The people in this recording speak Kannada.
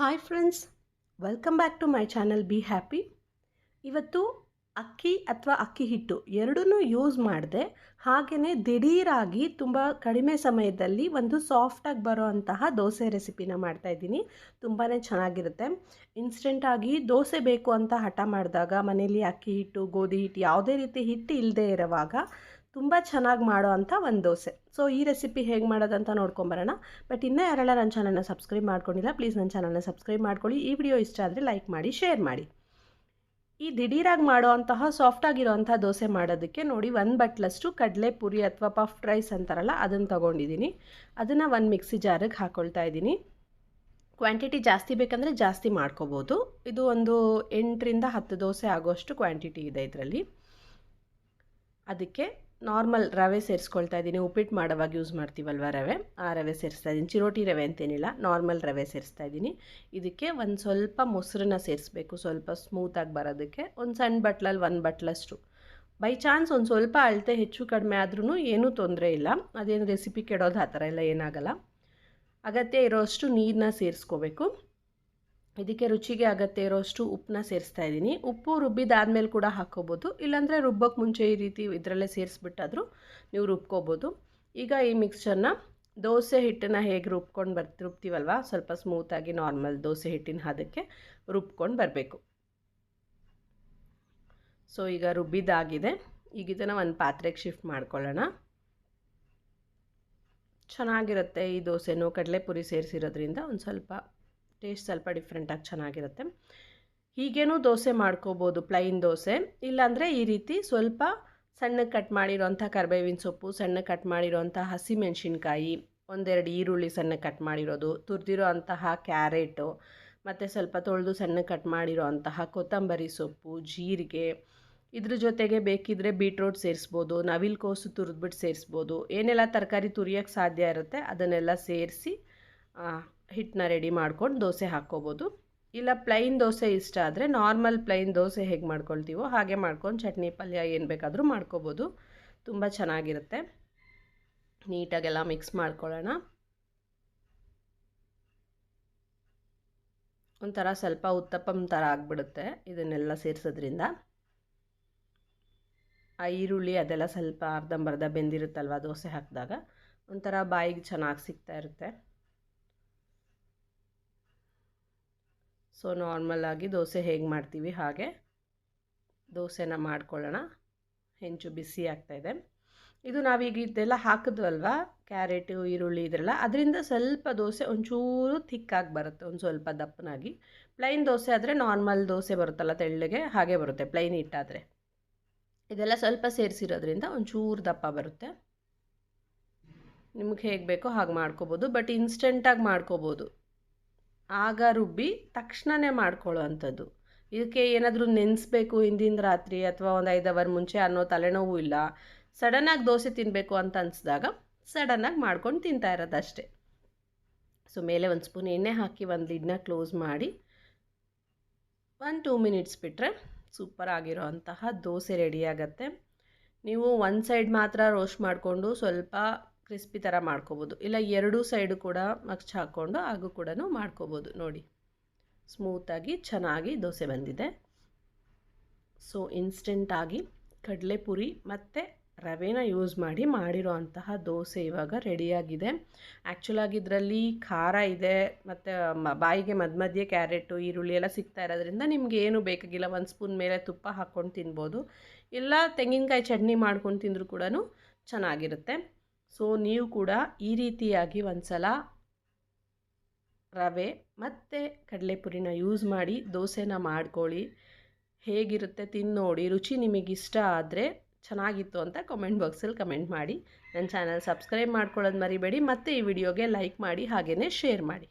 Hi friends welcome back to my channel be happy ಇವತ್ತು ಅಕ್ಕಿ ಅಥವಾ ಅಕ್ಕಿ ಹಿಟ್ಟು ಎರಡೂ ಯೂಸ್ ಮಾಡಿದೆ. ಹಾಗೆಯೇ ದಿಢೀರಾಗಿ ತುಂಬ ಕಡಿಮೆ ಸಮಯದಲ್ಲಿ ಒಂದು ಸಾಫ್ಟಾಗಿ ಬರೋ ಅಂತಹ ದೋಸೆ ರೆಸಿಪಿನ ಮಾಡ್ತಾಯಿದ್ದೀನಿ ತುಂಬಾ ಚೆನ್ನಾಗಿರುತ್ತೆ. ಇನ್ಸ್ಟೆಂಟಾಗಿ ದೋಸೆ ಬೇಕು ಅಂತ ಹಠ ಮಾಡಿದಾಗ ಮನೇಲಿ ಅಕ್ಕಿ ಹಿಟ್ಟು, ಗೋಧಿ ಹಿಟ್ಟು ಯಾವುದೇ ರೀತಿ ಹಿಟ್ಟು ಇಲ್ಲದೆ ಇರೋವಾಗ ತುಂಬ ಚೆನ್ನಾಗಿ ಮಾಡೋ ಅಂಥ ಒಂದು ದೋಸೆ. ಸೊ ಈ ರೆಸಿಪಿ ಹೇಗೆ ಮಾಡೋದಂತ ನೋಡ್ಕೊಂಬರೋಣ. ಬಟ್ ಇನ್ನೂ ಯಾರೆಲ್ಲ ನನ್ನ ಚಾನಲ್ನ ಸಬ್ಸ್ಕ್ರೈಬ್ ಮಾಡ್ಕೊಂಡಿಲ್ಲ ಪ್ಲೀಸ್ ನನ್ನ ಚಾನಲ್ನ ಸಬ್ಸ್ಕ್ರೈಬ್ ಮಾಡ್ಕೊಳ್ಳಿ. ಈ ವಿಡಿಯೋ ಇಷ್ಟ ಆದರೆ ಲೈಕ್ ಮಾಡಿ ಶೇರ್ ಮಾಡಿ. ಈ ದಿಢೀರಾಗಿ ಅಂತಹ ಸಾಫ್ಟಾಗಿರೋವಂಥ ದೋಸೆ ಮಾಡೋದಕ್ಕೆ ನೋಡಿ ಒಂದು ಬಟ್ಲಷ್ಟು ಕಡಲೆ ಪುರಿ ಅಥವಾ ಪಫ್ಡ್ ರೈಸ್ ಅಂತಾರಲ್ಲ ಅದನ್ನು ತೊಗೊಂಡಿದ್ದೀನಿ ಅದನ್ನು ಒಂದು ಮಿಕ್ಸಿ ಜಾರಿಗೆ ಹಾಕ್ಕೊಳ್ತಾ ಇದ್ದೀನಿ ಕ್ವಾಂಟಿಟಿ ಜಾಸ್ತಿ ಬೇಕಂದರೆ ಜಾಸ್ತಿ ಮಾಡ್ಕೋಬೋದು. ಇದು ಒಂದು ಎಂಟರಿಂದ ಹತ್ತು ದೋಸೆ ಆಗೋಷ್ಟು ಕ್ವಾಂಟಿಟಿ ಇದೆ ಇದರಲ್ಲಿ. ಅದಕ್ಕೆ ನಾರ್ಮಲ್ ರವೆ ಸೇರಿಸ್ಕೊಳ್ತಾ ಇದ್ದೀನಿ. ಉಪ್ಪಿಟ್ಟು ಮಾಡೋವಾಗ ಯೂಸ್ ಮಾಡ್ತೀವಲ್ವ ರವೆ? ಆ ರವೆ ಸೇರಿಸ್ತಾ ಇದ್ದೀನಿ. ಚಿರೋಟಿ ರವೆ ಅಂತೇನಿಲ್ಲ, ನಾರ್ಮಲ್ ರವೆ ಸೇರಿಸ್ತಾ ಇದ್ದೀನಿ. ಇದಕ್ಕೆ ಒಂದು ಸ್ವಲ್ಪ ಮೊಸರನ್ನ ಸೇರಿಸ್ಬೇಕು, ಸ್ವಲ್ಪ ಸ್ಮೂತಾಗಿ ಬರೋದಕ್ಕೆ. ಒಂದು ಸಣ್ಣ ಬಟ್ಲಲ್ಲಿ ಒಂದು ಬಟ್ಲಷ್ಟು. ಬೈ ಚಾನ್ಸ್ ಒಂದು ಸ್ವಲ್ಪ ಅಳತೆ ಹೆಚ್ಚು ಕಡಿಮೆ ಆದ್ರೂ ಏನೂ ತೊಂದರೆ ಇಲ್ಲ. ಅದೇನು ರೆಸಿಪಿ ಕೆಡೋದು ಆ ಥರ ಎಲ್ಲ ಏನಾಗಲ್ಲ. ಅಗತ್ಯ ಇರೋಷ್ಟು ನೀರನ್ನ ಸೇರಿಸ್ಕೋಬೇಕು. ಇದಕ್ಕೆ ರುಚಿಗೆ ಅಗತ್ಯ ಇರೋಷ್ಟು ಉಪ್ಪನ್ನ ಸೇರಿಸ್ತಾ ಇದ್ದೀನಿ. ಉಪ್ಪು ರುಬ್ಬಿದಾದ್ಮೇಲೆ ಕೂಡ ಹಾಕ್ಕೋಬೋದು. ಇಲ್ಲಾಂದರೆ ರುಬ್ಬಕ್ಕೆ ಮುಂಚೆ ಈ ರೀತಿ ಇದರಲ್ಲೇ ಸೇರಿಸ್ಬಿಟ್ಟಾದರೂ ನೀವು ರುಬ್ಕೋಬೋದು. ಈಗ ಈ ಮಿಕ್ಸ್ಚರ್ನ ದೋಸೆ ಹಿಟ್ಟನ್ನು ಹೇಗೆ ರುಬ್ಕೊಂಡು ಬರ್, ರುಬ್ತೀವಲ್ವ? ಸ್ವಲ್ಪ ಸ್ಮೂತಾಗಿ ನಾರ್ಮಲ್ ದೋಸೆ ಹಿಟ್ಟಿನ ಹದಕ್ಕೆ ರುಬ್ಕೊಂಡು ಬರಬೇಕು. ಸೊ, ಈಗ ರುಬ್ಬಿದಾಗಿದೆ. ಈಗ ಇದನ್ನು ಒಂದು ಪಾತ್ರೆಗೆ ಶಿಫ್ಟ್ ಮಾಡ್ಕೊಳ್ಳೋಣ. ಚೆನ್ನಾಗಿರುತ್ತೆ ಈ ದೋಸೆನೂ. ಕಡಲೆಪುರಿ ಸೇರಿಸಿರೋದ್ರಿಂದ ಒಂದು ಸ್ವಲ್ಪ ಟೇಸ್ಟ್ ಸ್ವಲ್ಪ ಡಿಫ್ರೆಂಟಾಗಿ ಚೆನ್ನಾಗಿರುತ್ತೆ. ಹೀಗೇನೂ ದೋಸೆ ಮಾಡ್ಕೋಬೋದು, ಪ್ಲೈನ್ ದೋಸೆ. ಇಲ್ಲಾಂದರೆ ಈ ರೀತಿ ಸ್ವಲ್ಪ ಸಣ್ಣಗೆ ಕಟ್ ಮಾಡಿರೋಂಥ ಕರ್ಬೇವಿನ ಸೊಪ್ಪು, ಸಣ್ಣ ಕಟ್ ಮಾಡಿರೋಂಥ ಹಸಿಮೆಣಸಿನ್ಕಾಯಿ, ಒಂದೆರಡು ಈರುಳ್ಳಿ ಸಣ್ಣ ಕಟ್ ಮಾಡಿರೋದು, ತುರಿದಿರೋ ಅಂತಹ ಕ್ಯಾರೆಟು, ಮತ್ತು ಸ್ವಲ್ಪ ತೊಳೆದು ಸಣ್ಣ ಕಟ್ ಮಾಡಿರೋ ಅಂತಹ ಕೊತ್ತಂಬರಿ ಸೊಪ್ಪು, ಜೀರಿಗೆ, ಇದ್ರ ಜೊತೆಗೆ ಬೇಕಿದ್ದರೆ ಬೀಟ್ರೋಟ್ ಸೇರಿಸ್ಬೋದು, ನವಿಲು ಕೋಸು ತುರಿದ್ಬಿಟ್ಟು ಸೇರಿಸ್ಬೋದು. ಏನೆಲ್ಲ ತರಕಾರಿ ತುರಿಯೋಕ್ಕೆ ಸಾಧ್ಯ ಇರುತ್ತೆ ಅದನ್ನೆಲ್ಲ ಸೇರಿಸಿ ಹಿಟ್ಟನ್ನ ರೆಡಿ ಮಾಡ್ಕೊಂಡು ದೋಸೆ ಹಾಕ್ಕೋಬೋದು. ಇಲ್ಲ ಪ್ಲೈನ್ ದೋಸೆ ಇಷ್ಟ ಆದರೆ ನಾರ್ಮಲ್ ಪ್ಲೈನ್ ದೋಸೆ ಹೇಗೆ ಮಾಡ್ಕೊಳ್ತೀವೋ ಹಾಗೆ ಮಾಡ್ಕೊಂಡು ಚಟ್ನಿ ಪಲ್ಯ ಏನು ಬೇಕಾದರೂ ಮಾಡ್ಕೋಬೋದು. ತುಂಬ ಚೆನ್ನಾಗಿರುತ್ತೆ. ನೀಟಾಗೆಲ್ಲ ಮಿಕ್ಸ್ ಮಾಡ್ಕೊಳ್ಳೋಣ. ಒಂಥರ ಸ್ವಲ್ಪ ಉತ್ತಪ್ಪಮ್ ಥರ ಆಗಿಬಿಡುತ್ತೆ ಇದನ್ನೆಲ್ಲ ಸೇರಿಸೋದ್ರಿಂದ. ಆ ಈರುಳ್ಳಿ ಅದೆಲ್ಲ ಸ್ವಲ್ಪ ಅರ್ಧಂಬರ್ಧ ಬೆಂದಿರುತ್ತಲ್ವ ದೋಸೆ ಹಾಕಿದಾಗ. ಒಂಥರ ಬಾಯಿಗೆ ಚೆನ್ನಾಗಿ ಸಿಗ್ತಾ ಇರುತ್ತೆ. ಸೊ ನಾರ್ಮಲಾಗಿ ದೋಸೆ ಹೇಗೆ ಮಾಡ್ತೀವಿ ಹಾಗೆ. ದೋಸೆನ ಮಾಡ್ಕೊಳ್ಳೋಣ. ಹೆಂಚು ಬಿಸಿ ಆಗ್ತಾಯಿದೆ ಇದು. ನಾವೀಗ ಇದೆಲ್ಲ ಹಾಕಿದ್ವಲ್ವ? ಕ್ಯಾರೆಟು, ಈರುಳ್ಳಿ ಇದೆಲ್ಲ ಅದರಿಂದ ಸ್ವಲ್ಪ ದೋಸೆ ಒಂಚೂರು ಥಿಕ್ಕಾಗಿ ಬರುತ್ತೆ. ಒಂದು ಸ್ವಲ್ಪ ದಪ್ಪನಾಗಿ. ಪ್ಲೈನ್ ದೋಸೆ ಆದರೆ ನಾರ್ಮಲ್ ದೋಸೆ ಬರುತ್ತಲ್ಲ ತೆಳ್ಳಗೆ ಹಾಗೆ ಬರುತ್ತೆ. ಪ್ಲೈನ್ ಹಿಟ್ಟಾದರೆ. ಇದೆಲ್ಲ ಸ್ವಲ್ಪ ಸೇರಿಸಿರೋದ್ರಿಂದ ಒಂಚೂರು ದಪ್ಪ ಬರುತ್ತೆ. ನಿಮ್ಗೆ ಹೇಗೆ ಬೇಕೋ ಹಾಗೆ ಮಾಡ್ಕೋಬೋದು. ಬಟ್ ಇನ್ಸ್ಟೆಂಟಾಗಿ ಮಾಡ್ಕೋಬೋದು. ಆಗ ರುಬ್ಬಿ ತಕ್ಷಣವೇ ಮಾಡ್ಕೊಳ್ಳೋ ಅಂಥದ್ದು ಇದಕ್ಕೆ ಏನಾದರೂ ನೆನೆಸ್ಬೇಕು ಹಿಂದಿನ ರಾತ್ರಿ ಅಥವಾ ಒಂದು ಐದು ಅವರ್ ಮುಂಚೆ ಅನ್ನೋ ತಲೆನೋವು ಇಲ್ಲ. ಸಡನ್ನಾಗಿ ದೋಸೆ ತಿನ್ನಬೇಕು ಅಂತ ಅನಿಸಿದಾಗ ಸಡನ್ನಾಗಿ ಮಾಡ್ಕೊಂಡು ತಿಂತಾ ಇರೋದು ಅಷ್ಟೇ. ಸೊ ಮೇಲೆ ಒಂದು ಸ್ಪೂನ್ ಎಣ್ಣೆ ಹಾಕಿ ಒಂದು ಲಿಡ್ನ ಕ್ಲೋಸ್ ಮಾಡಿ ಒಂದು ಟೂ ಮಿನಿಟ್ಸ್ ಬಿಟ್ಟರೆ ಸೂಪರ್ ಆಗಿರೋ ಅಂತಹ ದೋಸೆ ರೆಡಿ ನೀವು ಒಂದು ಸೈಡ್ ಮಾತ್ರ ರೋಸ್ಟ್ ಮಾಡಿಕೊಂಡು ಸ್ವಲ್ಪ ಕ್ರಿಸ್ಪಿ ಥರ ಮಾಡ್ಕೋಬೋದು. ಇಲ್ಲ, ಎರಡೂ ಸೈಡು ಕೂಡ ಮಗ್ಚ್ ಹಾಕ್ಕೊಂಡು ಹಾಗೂ ಕೂಡ ಮಾಡ್ಕೋಬೋದು. ನೋಡಿ ಸ್ಮೂತಾಗಿ ಚೆನ್ನಾಗಿ ದೋಸೆ ಬಂದಿದೆ. ಸೊ ಇನ್ಸ್ಟೆಂಟಾಗಿ ಕಡಲೆಪುರಿ ಮತ್ತು ರವೆನ ಯೂಸ್ ಮಾಡಿ ಮಾಡಿರೋ ಅಂತಹ ದೋಸೆ ಇವಾಗ ರೆಡಿಯಾಗಿದೆ ಆ್ಯಕ್ಚುಲಾಗಿ ಇದರಲ್ಲಿ ಖಾರ ಇದೆ, ಮತ್ತು ಬಾಯಿಗೆ ಮಧ್ಯ ಮಧ್ಯೆ ಕ್ಯಾರೆಟು, ಈರುಳ್ಳಿ ಎಲ್ಲ ಸಿಗ್ತಾ ಇರೋದ್ರಿಂದ ನಿಮ್ಗೆ ಏನು ಬೇಕಾಗಿಲ್ಲ, ಒಂದು ಸ್ಪೂನ್ ಮೇಲೆ ತುಪ್ಪ ಹಾಕ್ಕೊಂಡು ತಿನ್ಬೋದು. ಇಲ್ಲ, ತೆಂಗಿನಕಾಯಿ ಚಟ್ನಿ ಮಾಡ್ಕೊಂಡು ತಿಂದರೂ ಕೂಡ ಚೆನ್ನಾಗಿರುತ್ತೆ. ಸೊ ನೀವು ಕೂಡ ಈ ರೀತಿಯಾಗಿ ಒಂದು ಸಲ ರವೆ ಮತ್ತು ಕಡಲೆಪುರಿನ ಯೂಸ್ ಮಾಡಿ ದೋಸೆನ ಮಾಡ್ಕೊಳ್ಳಿ. ಹೇಗಿರುತ್ತೆ ತಿಂದು ನೋಡಿ ರುಚಿ ನಿಮಗಿಷ್ಟ ಆದರೆ ಚೆನ್ನಾಗಿತ್ತು ಅಂತ ಕಮೆಂಟ್ ಬಾಕ್ಸಲ್ಲಿ ಕಮೆಂಟ್ ಮಾಡಿ. ನನ್ನ ಚಾನಲ್ ಸಬ್ಸ್ಕ್ರೈಬ್ ಮಾಡ್ಕೊಳ್ಳೋದು ಮರಿಬೇಡಿ, ಮತ್ತು ಈ ವಿಡಿಯೋಗೆ ಲೈಕ್ ಮಾಡಿ ಹಾಗೆಯೇ ಶೇರ್ ಮಾಡಿ.